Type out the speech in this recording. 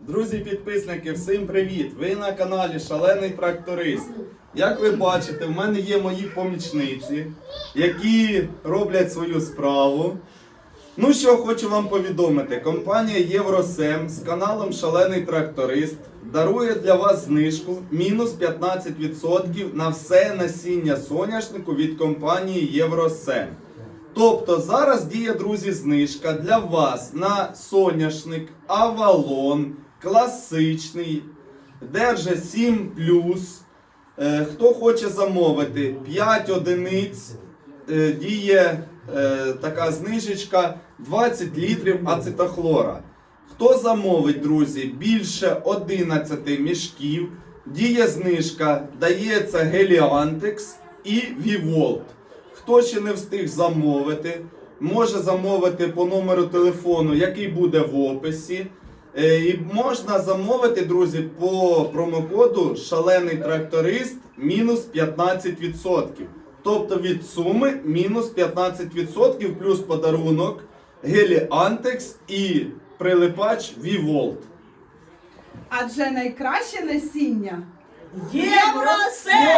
Друзі, підписники, всім привіт! Ви на каналі Шалений Тракторист. Як ви бачите, в мене є мої помічниці, які роблять свою справу. Ну що хочу вам повідомити, компанія Євросем з каналом Шалений Тракторист дарує для вас знижку мінус 15% на все насіння соняшнику від компанії Євросем. Тобто зараз діє, друзі, знижка для вас на соняшник, авалон, класичний, Держа 7 Е, Хто хоче замовити 5 одиниць, е, діє е, така знижечка 20 літрів ацетохлора. Хто замовить, друзі, більше 11 мішків, діє знижка, дається Геліантекс і Віволт. Хто ще не встиг замовити, може замовити по номеру телефону, який буде в описі. Е, І можна замовити, друзі, по промокоду Шалений тракторист мінус 15%. Тобто від суми мінус 15% плюс подарунок Гелі Антекс і прилипач Віволт. Адже найкраще насіння! У!